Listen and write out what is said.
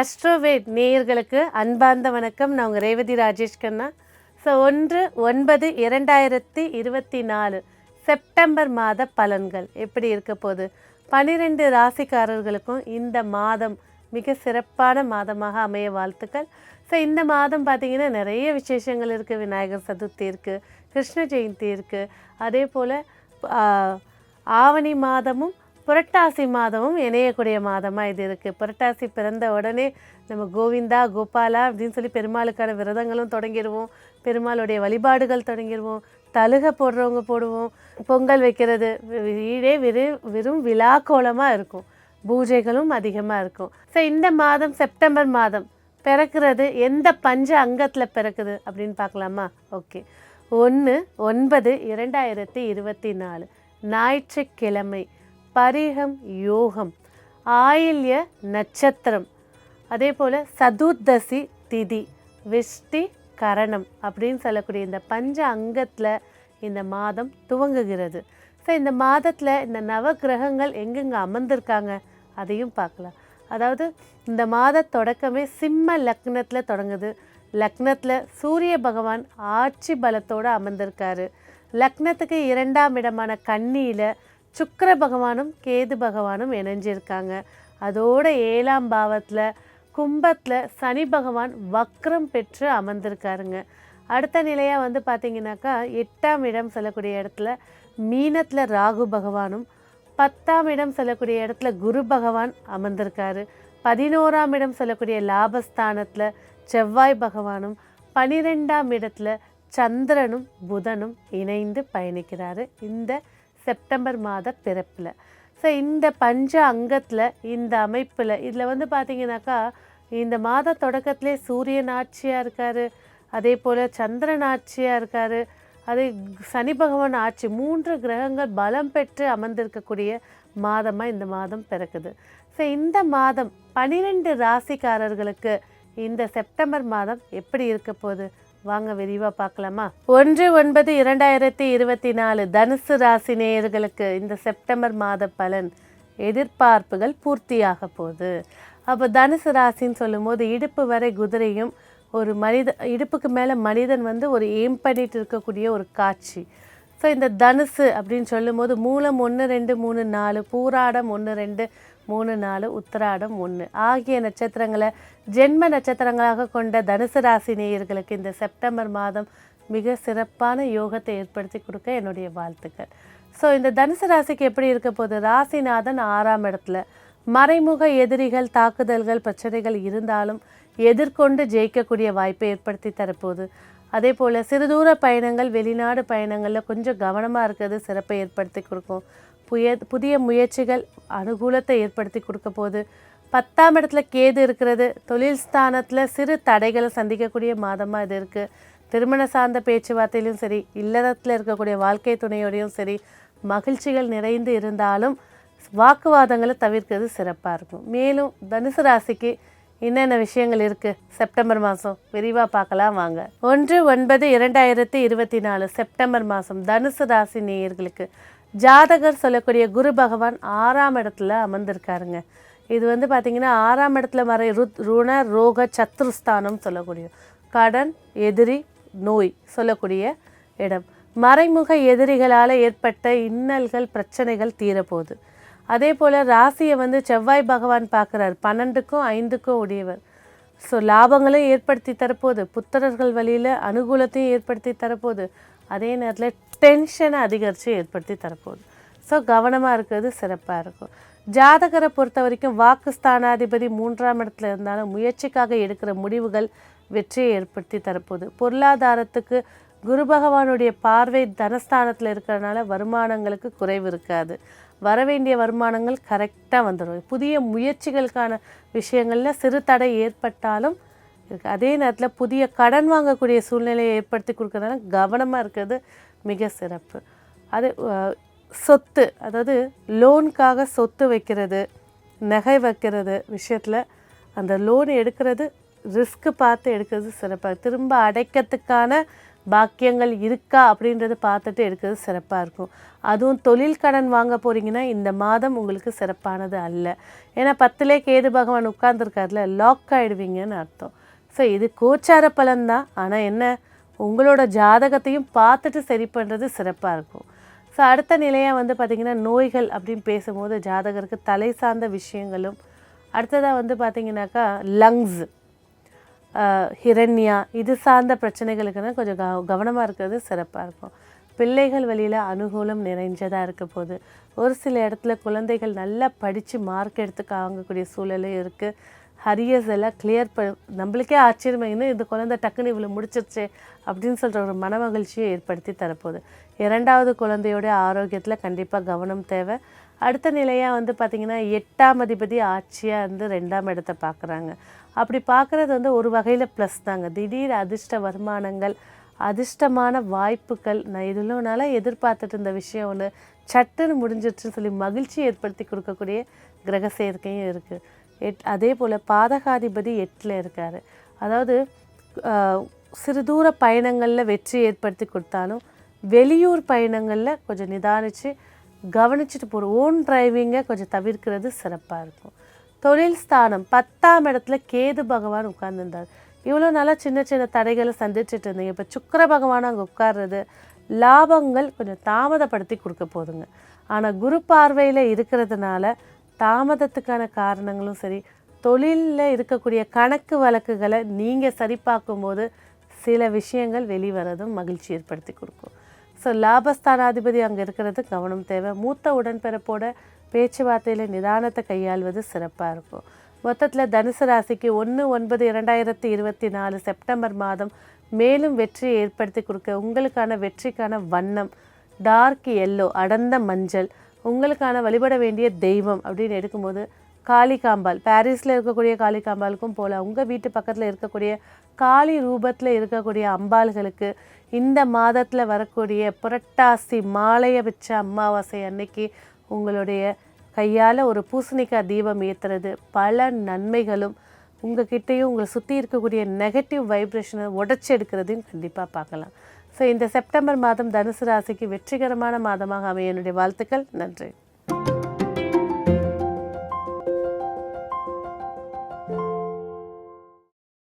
அஸ்ட்ரோவேட் நேயர்களுக்கு அன்பார்ந்த வணக்கம். நான் உங்கள் ரேவதி ராஜேஷ் கண்ணா. ஸோ ஒன்று ஒன்பது இரண்டாயிரத்தி இருபத்தி நாலு செப்டம்பர் மாத பலன்கள் எப்படி இருக்க போகுது? பன்னிரெண்டு ராசிக்காரர்களுக்கும் இந்த மாதம் மிக சிறப்பான மாதமாக அமைய வாழ்த்துக்கள். ஸோ இந்த மாதம் பார்த்திங்கன்னா நிறைய விசேஷங்கள் இருக்குது விநாயகர் சதுர்த்தி இருக்குது கிருஷ்ண ஜெயந்தி இருக்குது அதே போல் ஆவணி மாதமும் புரட்டாசி மாதமும் இணையக்கூடிய மாதமாக இது இருக்குது புரட்டாசி பிறந்த உடனே நம்ம கோவிந்தா கோபாலா அப்படின்னு சொல்லி பெருமாளுக்கான விரதங்களும் தொடங்கிடுவோம். பெருமாளுடைய வழிபாடுகள் தொடங்கிடுவோம். தழுகை போடுறவங்க போடுவோம். பொங்கல் வைக்கிறது வீடே வெறு வெறும் விழா கோலமாக இருக்கும். பூஜைகளும் அதிகமாக இருக்கும். ஸோ இந்த மாதம் செப்டம்பர் மாதம் பிறக்கிறது எந்த பஞ்ச அங்கத்தில் பிறக்குது அப்படின்னு பார்க்கலாமா? ஓகே. ஒன்று ஒன்பது இரண்டாயிரத்தி இருபத்தி நாலு. ஞாயிற்றுக்கிழமை. பரிகம் யோகம் ஆயில்ய நட்சத்திரம். அதே போல் சதுர்தசி திதி விஷ்டி கரணம் அப்படின்னு சொல்லக்கூடிய இந்த பஞ்ச அங்கத்தில் இந்த மாதம் துவங்குகிறது. ஸோ இந்த மாதத்தில் இந்த நவ கிரகங்கள் எங்கெங்கே அமர்ந்திருக்காங்க அதையும் பார்க்கலாம். அதாவது இந்த மாத தொடக்கமே சிம்ம லக்னத்தில் தொடங்குது. லக்னத்தில் சூரிய பகவான் ஆட்சி பலத்தோடு அமர்ந்திருக்காரு. லக்னத்துக்கு இரண்டாம் இடமான கன்னியில் சுக்கர பகவானும் கேது பகவானும் இணைஞ்சிருக்காங்க. அதோட ஏழாம் பாவத்தில் கும்பத்தில் சனி பகவான் வக்ரம் பெற்று அமர்ந்திருக்காருங்க. அடுத்த நிலையாக வந்து பார்த்தீங்கன்னாக்கா எட்டாம் இடம் சொல்லக்கூடிய இடத்துல மீனத்தில் ராகு பகவானும் பத்தாம் இடம் சொல்லக்கூடிய இடத்துல குரு பகவான் அமர்ந்திருக்காரு. பதினோராம் இடம் சொல்லக்கூடிய லாபஸ்தானத்தில் செவ்வாய் பகவானும் பனிரெண்டாம் இடத்துல சந்திரனும் புதனும் இணைந்து பயணிக்கிறாரு. இந்த செப்டம்பர் மாத பிறப்பில். ஸோ இந்த பஞ்ச அங்கத்தில் இந்த அமைப்பில் இதில் வந்து பார்த்திங்கனாக்கா இந்த மாத தொடக்கத்திலே சூரியன் ஆட்சியாக இருக்கார் அதே போல் சந்திரன் ஆட்சியாக இருக்கார் அதே சனி பகவான் ஆட்சி மூன்று கிரகங்கள் பலம் பெற்று அமர்ந்திருக்கக்கூடிய மாதமாக இந்த மாதம் பிறக்குது. ஸோ இந்த மாதம் பனிரெண்டு ராசிக்காரர்களுக்கு இந்த செப்டம்பர் மாதம் எப்படி இருக்க போகுது? வாங்க விரிவாக பார்க்கலாமா? ஒன்று ஒன்பது இரண்டாயிரத்தி இருபத்தி நாலு தனுசு ராசி நேயர்களுக்கு இந்த செப்டம்பர் மாத பலன் எதிர்பார்ப்புகள் பூர்த்தியாக போகுது. அப்போ தனுசு ராசின்னு சொல்லும்போது இடுப்பு வரை குதிரையும் ஒரு மனித இடுப்புக்கு மேலே மனிதன் வந்து ஒரு எய்ம் பண்ணிட்டு இருக்கக்கூடிய ஒரு காட்சி. ஸோ இந்த தனுசு அப்படின்னு சொல்லும்போது மூலம் ஒன்று ரெண்டு மூணு நாலு பூராடம் ஒன்று ரெண்டு மூணு நாலு உத்திராடம் ஒன்று ஆகிய நட்சத்திரங்களை ஜென்ம நட்சத்திரங்களாக கொண்ட தனுசு ராசி நேயர்களுக்கு இந்த செப்டம்பர் மாதம் மிக சிறப்பான யோகத்தை ஏற்படுத்தி கொடுக்க என்னுடைய வாழ்த்துக்கள். ஸோ இந்த தனுசு ராசிக்கு எப்படி இருக்க போகுது? ராசிநாதன் ஆறாம் இடத்துல. மறைமுக எதிரிகள் தாக்குதல்கள் பிரச்சனைகள் இருந்தாலும் எதிர்கொண்டு ஜெயிக்கக்கூடிய வாய்ப்பை ஏற்படுத்தி தரப்போகுது. அதே போல் சிறுதூர பயணங்கள் வெளிநாடு பயணங்களில் கொஞ்சம் கவனமாக இருக்கிறது சிறப்பை ஏற்படுத்தி கொடுக்கும். புய புதிய முயற்சிகள் அனுகூலத்தை ஏற்படுத்தி கொடுக்க போகுது. பத்தாம் இடத்துல கேது இருக்கிறது. தொழில் ஸ்தானத்தில் சிறு தடைகளை சந்திக்கக்கூடிய மாதமாக இது இருக்குது திருமண சார்ந்த பேச்சுவார்த்தையிலும் சரி இல்லறத்தில் இருக்கக்கூடிய வாழ்க்கை துணையோடையும் சரி மகிழ்ச்சிகள் நிறைந்து இருந்தாலும் வாக்குவாதங்களை தவிர்க்கிறது சிறப்பாக இருக்கும். மேலும் தனுசு ராசிக்கு என்னென்ன விஷயங்கள் இருக்குது செப்டம்பர் மாதம் விரிவாக பார்க்கலாம் வாங்க. ஒன்று ஒன்பது இரண்டாயிரத்தி இருபத்தி நாலு செப்டம்பர் மாதம் தனுசு ராசி நேயர்களுக்கு ஜாதகர் சொல்லக்கூடிய குரு பகவான் ஆறாம் இடத்துல அமர்ந்திருக்காருங்க. இது வந்து பார்த்திங்கன்னா ஆறாம் இடத்துல வர ருத் ருண ரோக சத்ருஸ்தானம் சொல்லக்கூடிய கடன் எதிரி நோய் சொல்லக்கூடிய இடம். மறைமுக எதிரிகளால் ஏற்பட்ட இன்னல்கள் பிரச்சனைகள் தீரப்போகுது. அதே போல் ராசியை வந்து செவ்வாய் பகவான் பார்க்குறார். பன்னெண்டுக்கும் ஐந்துக்கும் உடையவர். ஸோ லாபங்களும் ஏற்படுத்தி தரப்போகுது. புத்திரர்கள் வழியில் அனுகூலத்தையும் ஏற்படுத்தி தரப்போகுது. அதே நேரத்தில் டென்ஷனை அதிகரித்து ஏற்படுத்தி தரப்போகுது. ஸோ கவனமாக இருக்கிறது சிறப்பாக இருக்கும். ஜாதகரை பொறுத்த வரைக்கும் வாக்கு ஸ்தானாதிபதி மூன்றாம் இடத்துல இருந்தாலும் முயற்சிக்காக எடுக்கிற முடிவுகள் வெற்றியை ஏற்படுத்தி தரப்போகுது. பொருளாதாரத்துக்கு குரு பகவானுடைய பார்வை தனஸ்தானத்தில் இருக்கிறதுனால வருமானங்களுக்கு குறைவு இருக்காது. வரவேண்டிய வருமானங்கள் கரெக்டாக வந்துடும். புதிய முயற்சிகளுக்கான விஷயங்களில் சிறு தடை ஏற்பட்டாலும் இருக்குது அதே நேரத்தில் புதிய கடன் வாங்கக்கூடிய சூழ்நிலையை ஏற்படுத்தி கொடுக்கறதுனால கவனமாக இருக்கிறது மிக சிறப்பு. அது சொத்து அதாவது லோனுக்காக சொத்து வைக்கிறது நகை வைக்கிறது விஷயத்தில் அந்த லோன் எடுக்கிறது ரிஸ்க்கு பார்த்து எடுக்கிறது சிறப்பாக திரும்ப அடைக்கிறதுக்கான பாக்கியங்கள் இருக்கா அப்படின்றத பார்த்துட்டு எடுக்கிறது சிறப்பாக இருக்கும். அதுவும் தொழில் கடன் வாங்க போகிறீங்கன்னா இந்த மாதம் உங்களுக்கு சிறப்பானது அல்ல. ஏன்னா பத்திலே கேது பகவான் உட்கார்ந்துருக்காருல லாக் ஆகிடுவீங்கன்னு அர்த்தம். ஸோ இது கோச்சார பலன்தான் ஆனால் என்ன? உங்களோட ஜாதகத்தையும் பார்த்துட்டு சரி பண்ணுறது சிறப்பாக இருக்கும். ஸோ அடுத்த நிலையாக வந்து பார்த்திங்கன்னா நோய்கள் அப்படின்னு பேசும்போது ஜாதகருக்கு தலை சார்ந்த விஷயங்களும் அடுத்ததாக வந்து பார்த்திங்கனாக்கா லங்ஸ் ஹிரண்யா இது சார்ந்த பிரச்சனைகளுக்குன்னா கொஞ்சம் கவ கவனமாக இருக்கிறது சிறப்பாக இருக்கும். பிள்ளைகள் வழியில் அனுகூலம் நிறைஞ்சதாக இருக்க போது ஒரு சில இடத்துல குழந்தைகள் நல்லா படித்து மார்க் எடுத்து வாங்கக்கூடிய சூழலும் இருக்குது ஹரியர்ஸ் எல்லாம் கிளியர் ப நம்மளுக்கே ஆச்சரியமா இந்த குழந்தை டக்குன்னு இவ்வளோ முடிச்சிருச்சே அப்படின்னு சொல்கிற ஒரு மன மகிழ்ச்சியை ஏற்படுத்தி தரப்போகுது. இரண்டாவது குழந்தையோட ஆரோக்கியத்தில் கண்டிப்பாக கவனம் தேவை. அடுத்த நிலையாக வந்து பார்த்திங்கன்னா எட்டாம் அதிபதி ஆட்சியாக இருந்து ரெண்டாம் இடத்தை பார்க்குறாங்க அப்படி பார்க்குறது வந்து ஒரு வகையில் ப்ளஸ் தாங்க. திடீர் அதிர்ஷ்ட வருமானங்கள் அதிர்ஷ்டமான வாய்ப்புகள் நான் இதில் நாளாக எதிர்பார்த்துட்டு இருந்த விஷயம் ஒன்று சட்டுன்னு முடிஞ்சிடுச்சுன்னு சொல்லி மகிழ்ச்சி ஏற்படுத்தி கொடுக்கக்கூடிய கிரக சேர்க்கையும் இருக்குது எட் அதே போல் பாதகாதிபதி எட்டில் இருக்கார். அதாவது சிறு தூர பயணங்களில் வெற்றி ஏற்படுத்தி கொடுத்தாலும் வெளியூர் பயணங்களில் கொஞ்சம் நிதானித்து கவனிச்சுட்டு போகிற ஓன் டிரைவிங்கை கொஞ்சம் தவிர்க்கிறது சிறப்பாக இருக்கும். தொழில் ஸ்தானம் பத்தாம் இடத்துல கேது பகவான் உட்கார்ந்துருந்தார். இவ்வளோ நாளாக சின்ன சின்ன தடைகளை சந்திச்சுட்டு இருந்தீங்க. இப்போ சுக்கிர பகவான் அங்கே உட்கார்றது லாபங்கள் கொஞ்சம் தாமதப்படுத்தி கொடுக்க போதுங்க. ஆனால் குரு பார்வையில் இருக்கிறதுனால தாமதத்துக்கான காரணங்களும் சரி தொழிலில் இருக்கக்கூடிய கணக்கு வழக்குகளை நீங்கள் சரி பார்க்கும்போது சில விஷயங்கள் வெளிவரதும் மகிழ்ச்சி ஏற்படுத்தி கொடுக்கும். ஸோ லாபஸ்தானாதிபதி அங்கே இருக்கிறது கவனம் தேவை. மூத்த உடன்பிறப்போட பேச்சுவார்த்தையில் நிதானத்தை கையாள்வது சிறப்பாக இருக்கும். மொத்தத்தில் தனுசு ராசிக்கு ஒன்று ஒன்பது இரண்டாயிரத்தி இருபத்தி நாலு செப்டம்பர் மாதம் மேலும் வெற்றியை ஏற்படுத்தி கொடுக்க உங்களுக்கான வெற்றிக்கான வண்ணம் டார்க் எல்லோ அடர்ந்த மஞ்சள் உங்களுக்கான வழிபட வேண்டிய தெய்வம் அப்படின்னு எடுக்கும்போது காளிகாம்பாள். பாரிஸில் இருக்கக்கூடிய காளிகாம்பாளுக்கும் போல உங்கள் வீட்டு பக்கத்தில் இருக்கக்கூடிய காளி ரூபத்தில் இருக்கக்கூடிய அம்பாள்களுக்கு இந்த மாதத்தில் வரக்கூடிய புரட்டாசி மாலையை வச்ச அமாவாசை அன்னைக்கு உங்களுடைய கையால் ஒரு பூசணிக்காய் தீபம் ஏற்றுறது பல நன்மைகளும் உங்ககிட்டயும் உங்களை சுற்றி இருக்கக்கூடிய நெகட்டிவ் வைப்ரேஷனை உடச்சி எடுக்கிறதையும் கண்டிப்பாக பார்க்கலாம். ஸோ இந்த செப்டம்பர் மாதம் தனுசு ராசிக்கு வெற்றிகரமான மாதமாக அமைய என்னுடைய வாழ்த்துக்கள். நன்றி.